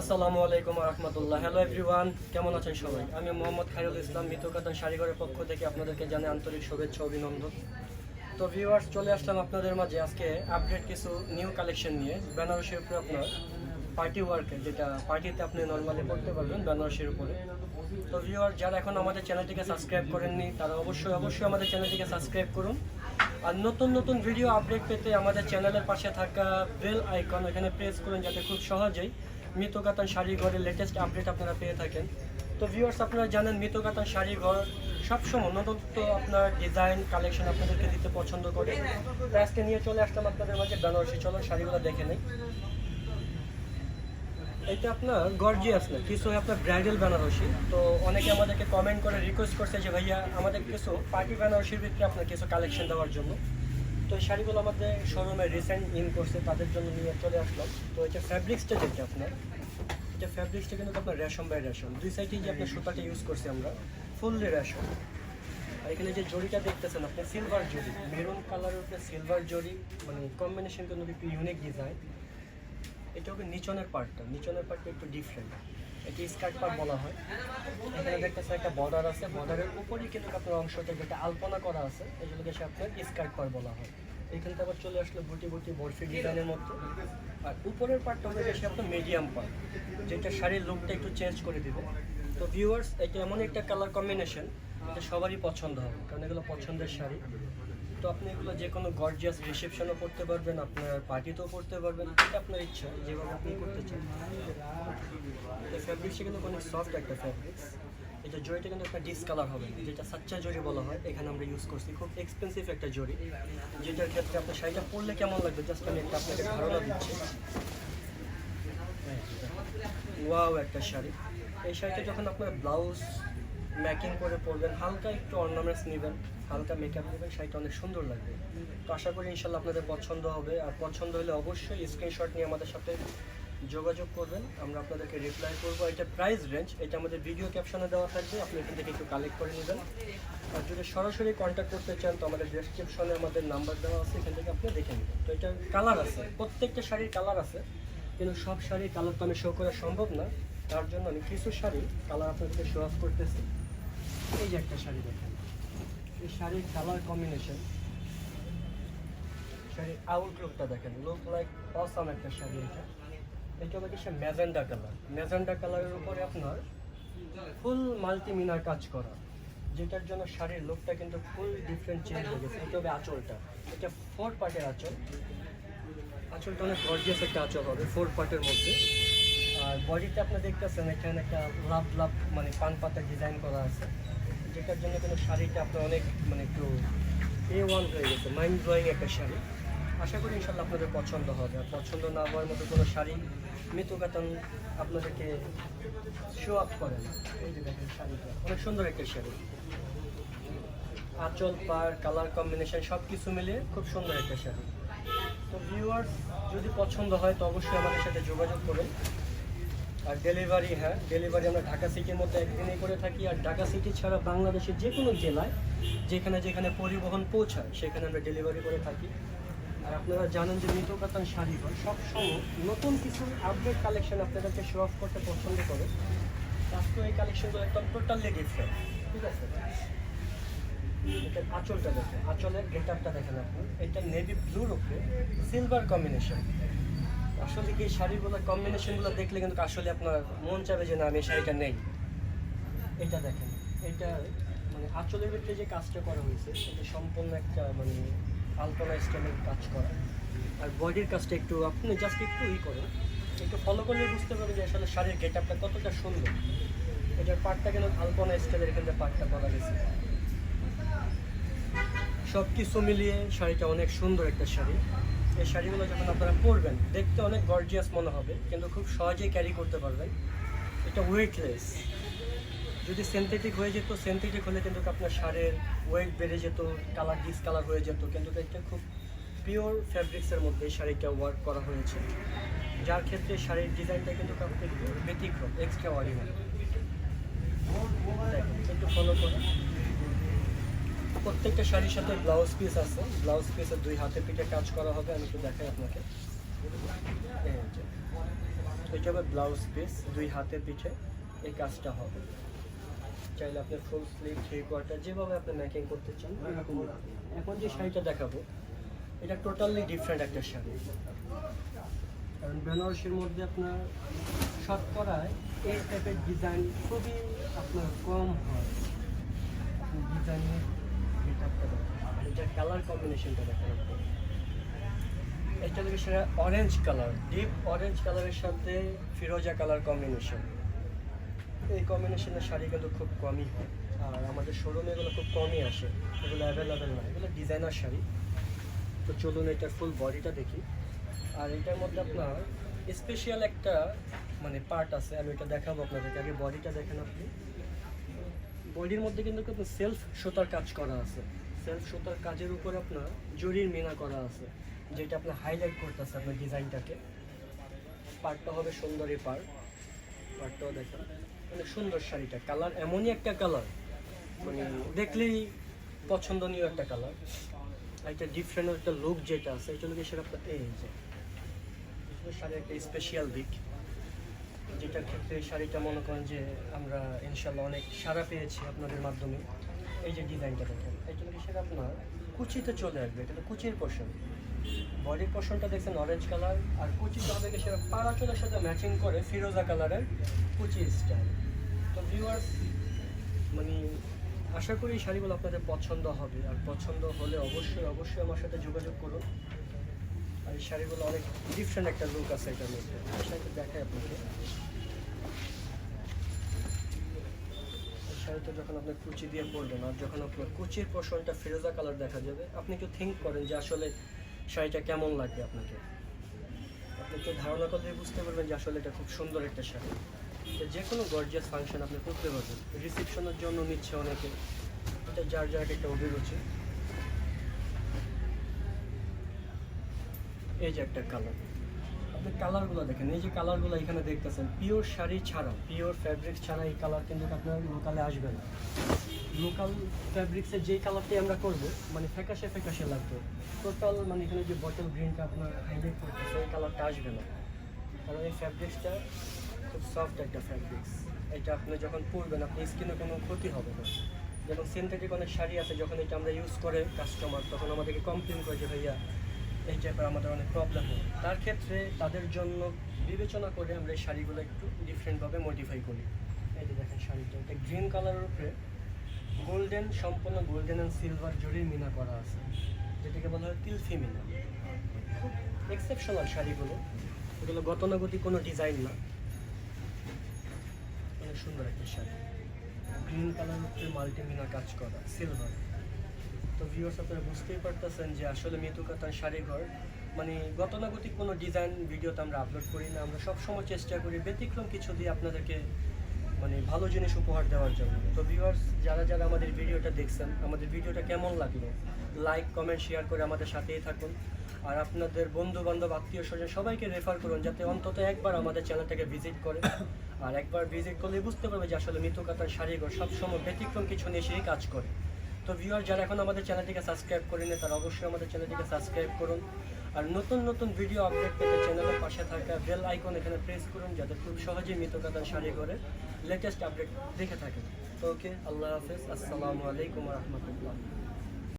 আসসালামু আলাইকুম রহমতুল্লাহ hello everyone কেমন আছেন সবাই? আমি মোহাম্মদ খায়রুল ইসলাম মিতকাতান শাড়িঘরের পক্ষ থেকে আপনাদেরকে জানাই আন্তরিক শুভেচ্ছা, অভিনন্দন। তো ভিউয়ার্স চলে আসলাম আপনাদের মাঝে আজকে আপডেট কিছু নিউ কালেকশন নিয়ে। বেনারসির উপরে আপনার পার্টি ওয়ার্কের যেটা পার্টিতে আপনি নর্মালি করতে পারবেন বেনারসির উপরে। তো ভিউয়ার যারা এখন আমাদের চ্যানেলটিকে সাবস্ক্রাইব করেননি, তারা অবশ্যই অবশ্যই আমাদের চ্যানেলটিকে সাবস্ক্রাইব করুন। আর নতুন নতুন ভিডিও আপডেট পেতে আমাদের চ্যানেলের পাশে থাকা বেল আইকন এখানে প্রেস করুন যাতে খুব সহজেই মিতকাতান শাড়ি ঘরের লেটেস্ট আপডেট আপনারা পেয়ে থাকেন। তো ভিউয়ার্স আপনারা জানেন মিতকাতান শাড়ি ঘর সবসময় নতুনত্ব আপনার ডিজাইন কালেকশন আপনাদেরকে দিতে পছন্দ করে। তো আজকে নিয়ে চলে আসলাম আপনাদের মাঝে বেনারসি। চলুন শাড়িগুলো দেখে নেই। এটা আপনার গর্জিয়াস না, কিছু আপনার ব্রাইডাল বেনারসি। তো অনেকে আমাদেরকে কমেন্ট করে রিকোয়েস্ট করছে যে, ভাইয়া, আমাদের কিছু পার্টি বেনারসির ভিতরে আপনার কিছু কালেকশন দেওয়ার জন্য। তো শাড়িগুলো আমাদের শোরুমে রিসেন্ট ইন করছে, তাদের জন্য নিয়ে চলে আসলাম তো এটা ফ্যাব্রিক্সটা যেটা আপনার, এটা ফ্যাব্রিক্সটা কিন্তু আপনার রেশম বাই রেশম। দুই সাইডে যে আপনার সুতাটা ইউজ করছি আমরা ফুললি রেশম। আর এখানে যে জরিটা দেখতেছেন আপনি সিলভার জরি মেরুন কালারের উপরে সিলভার জরি মানে কম্বিনেশন কিন্তু একটু ইউনিক ডিজাইন এটা হবে নিচনের পার্টটা নিচনের পার্টটা একটু ডিফারেন্ট এটি স্কার্ট পার্ট বলা হয়। এখানে দেখতেছে একটা বর্ডার আছে। বর্ডারের উপরেই কিন্তু আপনার অংশটা যেটা আলপনা করা আছে। এগুলোকে সে আপনার স্কার্ট পার্ট বলা হয়। এখানটা আবার চলে আসলো বুটি বুটি বরফি ডিজাইনের মধ্যে আর উপরের পার্টটা হবে বেশি আপনার মিডিয়াম পার্ট যেটা শাড়ির লুকটা একটু চেঞ্জ করে দিবে। তো ভিউয়ার্স এটা এমন একটা কালার কম্বিনেশন এটা সবারই পছন্দ হবে, কারণ এগুলো পছন্দের শাড়ি। তো আপনি এগুলো যে কোনো গর্জিয়াস রিসেপশনও করতে পারবেন, আপনার পার্টিতেও করতে পারবেন এটা আপনার ইচ্ছা, যেভাবে আপনি করতে চান। এই ফ্যাব্রিক্সটা কিন্তু অনেক সফট একটা ফ্যাব্রিক্স এটা জরিটা কিন্তু একটা ডিসকালার হবে, যেটা সাচ্চা জরি বলা হয়। এখানে আমরা ইউজ করছি খুব এক্সপেন্সিভ একটা জরি যেটার ক্ষেত্রে আপনার শাড়িটা পরলে কেমন লাগবে? জাস্ট আমি একটা আপনাকে ধারণা দিচ্ছি। ওয়াও একটা শাড়ি। এই শাড়িটা যখন আপনার ব্লাউজ ম্যাকিং করে পরবেন, হালকা একটু অর্নামেন্টস নেবেন, হালকা মেকআপ নেবেন, শাড়িটা অনেক সুন্দর লাগবে। তো আশা করি ইনশাল্লাহ আপনাদের পছন্দ হবে। আর পছন্দ হলে অবশ্যই স্ক্রিনশট নিয়ে আমাদের সাথে যোগাযোগ করবেন। আমরা আপনাদেরকে রিপ্লাই করব। এটা প্রাইস রেঞ্জ এটা আমাদের ভিডিও ক্যাপশনে দেওয়া থাকবে। আপনি এখান থেকে একটু কালেক্ট করে নেবেন। আর যদি সরাসরি কন্ট্যাক্ট করতে চান, তো আমাদের ডেসক্রিপশনে আমাদের নাম্বার দেওয়া আছে, এখান থেকে আপনি দেখে নেবেন। তো এটা কালার আছে, প্রত্যেকটা শাড়ির কালার আছে, কিন্তু সব শাড়ির কালার তো আমি শো করা সম্ভব না। তার জন্য আমি কিছু শাড়ি কালার আপনাদেরকে শো অফ করতেছি। এই যে একটা শাড়ি দেখেন। এই শাড়ির কালার কম্বিনেশন শাড়ির আউটলুকটা দেখেন। লুক লাইক অসাম একটা শাড়ি এটা। এটা হবে কি ম্যাজেন্ডা কালার ম্যাজেন্ডা কালারের উপরে আপনার ফুল মাল্টিমিনার কাজ করা। যেটার জন্য শাড়ির লুকটা কিন্তু ফুল ডিফারেন্ট চেঞ্জ হয়ে গেছে। হবে আঁচলটা, এটা ফোর পার্টের আঁচল। আঁচলটা অনেক গর্জিয়াস একটা আঁচল হবে ফোর পার্টের মধ্যে। আর বডিতে আপনি দেখতেছেন, এখানে একটা লাভ লাভ মানে পান পাতা ডিজাইন করা আছে। যেটার জন্য কিন্তু শাড়িটা আপনার অনেক মানে একটু এ ওয়ান হয়ে গেছে মাইন্ড ব্লোয়িং একটা শাড়ি। আশা করি ইনশাল্লাহ আপনাদের পছন্দ হবে। আর পছন্দ না হওয়ার মতো কোনো শাড়ি মৃতকাতন আপনাদেরকে শো আপ করে না। এই যে দেখেন শাড়িটা, অনেক সুন্দর একটা শাড়ি। আঁচল পার কালার কম্বিনেশন সব কিছু মিলিয়ে খুব সুন্দর একটা শাড়ি। তো ভিউয়ার্স যদি পছন্দ হয় তো অবশ্যই আমাদের সাথে যোগাযোগ করুন। আর ডেলিভারি হ্যাঁ ডেলিভারি আমরা ঢাকা সিটির মধ্যে একদিনেই করে থাকি। আর ঢাকা সিটি ছাড়া বাংলাদেশের যে কোনো জেলায়, যেখানে যেখানে পরিবহন পৌঁছায়, সেখানে আমরা ডেলিভারি করে থাকি। আর আপনারা জানেন যে মৃতকাতান শাড়িঘর সবসময় নতুন কিছু আপডেট কালেকশন আপনাদেরকে শো অফ করতে পছন্দ করে। আজকে এই কালেকশনগুলো একদম টোটালি ডিফারেন্ট ঠিক আছে? এটা আঁচলটা দেখেন, আঁচলের গেট আপটা দেখেন আপনি। এটা নেভি ব্লুর উপরে সিলভার কম্বিনেশন আসলে কি শাড়িগুলো কম্বিনেশনগুলো দেখলে কিন্তু আসলে আপনার মন চাবে যে না, আমি শাড়িটা নেই। এটা দেখেন, এটা মানে আঁচলের ভিতরে যে কাজটা করা হয়েছে, এটা সম্পূর্ণ একটা মানে আলপনা স্টাইলের কাজ করা। আর বডির কাজটা একটু আপনি জাস্ট একটু ই করেন, একটু ফলো করলে বুঝতে পারবেন যে আসলে শাড়ির গেট আপটা কতটা সুন্দর। এটার পার্টটা কেন আলপনা স্টাইলের এখানে পার্টটা করা গেছে। সব কিছু মিলিয়ে শাড়িটা অনেক সুন্দর একটা শাড়ি। এই শাড়িগুলো যখন আপনারা পরবেন, দেখতে অনেক গর্জিয়াস মনে হবে, কিন্তু খুব সহজেই ক্যারি করতে পারবেন। এটা ওয়েটলেস যদি সিনথেটিক হয়ে যেত সিনথেটিক হলে কিন্তু আপনার শাড়ির ওয়েট বেড়ে যেত কালার ডিসকালার হয়ে যেত, কিন্তু এটা খুব পিওর ফ্যাব্রিক্সের মধ্যে এই শাড়িটা ওয়ার্ক করা হয়েছে। যার ক্ষেত্রে শাড়ির ডিজাইনটা কিন্তু ব্যতিক্রম এক্সট্রা অর্ডিনারি একটু ফলো করুন। প্রত্যেকটা শাড়ির সাথে ব্লাউজ পিস আছে। ব্লাউজ পিসের দুই হাতে পিঠে কাজ করা হবে, আমি একটু দেখাই আপনাকে। এটা হবে ব্লাউজ পিস দুই হাতের পিঠে এই কাজটা হবে। চাইলে আপনি ফুল স্লিভ থ্রি কোয়ার্টার যেভাবে আপনি ম্যাকিং করতে চান এখন যে শাড়িটা দেখাবো, এটা টোটালি ডিফারেন্ট একটা শাড়ি। কারণ বেনারসির মধ্যে আপনার শতকরায় এই টাইপের ডিজাইন খুবই আপনার কম হয়। ডিজাইনের গেটআপটা দেখেন কালার কম্বিনেশনটা দেখেন আপনি এটা সেটা অরেঞ্জ কালার ডিপ অরেঞ্জ কালারের সাথে ফিরোজা কালার কম্বিনেশন এই কম্বিনেশনের শাড়ি কিন্তু খুব কমই হয়। আর আমাদের শোরুমে এগুলো খুব কমই আসে। এগুলো অ্যাভেলেবেল এগুলো ডিজাইনার শাড়ি। তো চলুন এটার ফুল বডিটা দেখি। আর এটার মধ্যে আপনার স্পেশাল একটা মানে পার্ট আছে। আমি এটা দেখাবো আপনাদেরকে। আগে বডিটা দেখেন আপনি। বডির মধ্যে কিন্তু কিন্তু সেলফ সুতার কাজ করা আছে। সেলফ সুতার কাজের উপর আপনার জরির মেনা করা আছে, যেটা আপনার হাইলাইট করতেছে আপনার ডিজাইনটাকে পার্টটা হবে সুন্দরী পার্ট পার্টটাও দেখেন মানে সুন্দর শাড়িটা। কালার এমনই একটা কালার মানে দেখলেই পছন্দনীয় একটা কালার একটা ডিফারেন্ট একটা লুক যেটা আছে, এটা লোকের সেটা আপনার, এই যে শাড়ির একটা স্পেশাল দিক। যেটার ক্ষেত্রে শাড়িটা মনে করেন যে আমরা ইনশাল্লাহ অনেক সাড়া পেয়েছি আপনাদের মাধ্যমে। এই যে ডিজাইনটা দেখেন, এটা সেটা আপনার কুচিতে চলে আসবে, এটা কুচির পোর্শন বডির পোর্শনটা দেখছেন অরেঞ্জ কালার আর কুচিটা হবে সেটা পাড়াচলের সাথে ম্যাচিং করে ফিরোজা কালারের কুচি স্টাইল তো ভিউয়ার্স মানে আশা করি এই শাড়িগুলো আপনাদের পছন্দ হবে, আর পছন্দ হলে অবশ্যই অবশ্যই আমার সাথে যোগাযোগ করুন। আর এই শাড়িগুলো অনেক ডিফারেন্ট একটা লুক আছে এটার মধ্যে। শাড়িটা দেখাই আপনাকে। শাড়িটা যখন আপনি কুচি দিয়ে পরবেন আর যখন আপনার কুচির পোর্শনটা ফিরোজা কালার দেখা যাবে, আপনি একটু থিঙ্ক করেন যে আসলে শাড়িটা কেমন লাগবে আপনাকে। আপনি একটু ধারণা করলে বুঝতে পারবেন যে আসলে এটা খুব সুন্দর একটা শাড়ি। যে কোনো গর্জিয়াস ফাংশন আপনি করতে পারবেন। রিসেপশনের জন্য নিচ্ছে অনেকে। এটা যার যার একটা অভিরুচি। এই যে একটা কালার আপনি কালারগুলো দেখেন, এই যে কালারগুলো এখানে দেখতেছেন পিওর শাড়ি ছাড়া পিওর ফ্যাব্রিক ছাড়া এই কালার কিন্তু আপনার লোকালে আসবে না। লোকাল ফ্যাব্রিক্সের যেই কালারটি আমরা করব মানে ফ্যাকাশে ফ্যাকাশে লাগবে। টোটাল মানে এখানে যে বটল গ্রিনটা আপনার হাইলাইট করতেছে, এই কালারটা আসবে না। কারণ এই ফ্যাব্রিক্সটা খুব সফট একটা ফ্যাব্রিক্স এটা আপনি যখন পরবেন আপনি স্কিনে কোনো ক্ষতি হবে না। যেমন সিনথেটিক অনেক শাড়ি আছে, যখন এটা আমরা ইউজ করে কাস্টমার তখন আমাদেরকে কমপ্লেন করে যে, ভাইয়া এই টাইপের আমাদের অনেক প্রবলেম হয়। তার ক্ষেত্রে তাদের জন্য বিবেচনা করে আমরা এই শাড়িগুলো একটু ডিফারেন্টভাবে মডিফাই করি। এই যে দেখেন শাড়িটা, এটা গ্রিন কালারের উপরে গোল্ডেন সম্পূর্ণ গোল্ডেন অ্যান্ড সিলভার জরির মিনা করা আছে। যেটাকে বলা হয় তিলফি মিনা। খুব এক্সেপশনাল শাড়িগুলো। এগুলো গতানুগতিক কোনো ডিজাইন না। অনেক সুন্দর একটা শাড়ি। গ্রিন কালার উপরে মাল্টিমিনা কাজ করা সিলভার তো ভিউয়ার্স আপনারা বুঝতেই পারতেছেন যে আসলে মৃত্যু কাতার শাড়িঘর মানে গতানুগতিক কোনো ডিজাইন ভিডিওতে আমরা আপলোড করি না। আমরা সবসময় চেষ্টা করি ব্যতিক্রম কিছু দিয়ে আপনাদেরকে মানে ভালো জিনিস উপহার দেওয়ার জন্য। তো ভিউয়ার্স যারা যারা আমাদের ভিডিওটা দেখছেন, আমাদের ভিডিওটা কেমন লাগল? লাইক কমেন্ট শেয়ার করে আমাদের সাথেই থাকুন। আর আপনাদের বন্ধু বান্ধব আত্মীয় স্বজন সবাইকে রেফার করুন যাতে অন্তত একবার আমাদের চ্যানেলটাকে ভিজিট করে। আর একবার ভিজিট করলে বুঝতে পারবে যে আসলে মৃত্যু কাতার শাড়িঘর সবসময় ব্যতিক্রম কিছু নিয়ে সেই কাজ করে। তো ভিউয়ার যারা এখন আমাদের চ্যানেলটিকে সাবস্ক্রাইব করেনি তারা অবশ্যই আমাদের চ্যানেলটিকে সাবস্ক্রাইব করুন। আর নতুন নতুন ভিডিও আপডেট পেতে চ্যানেলের পাশে থাকা বেল আইকন এখানে প্রেস করুন, যাতে খুব সহজেই মৃতকাতা সারি করে লেটেস্ট আপডেট দেখে থাকেন। তো ওকে আল্লাহ হাফেজ। আসসালামু আলাইকুম রহমতুল্লাহ।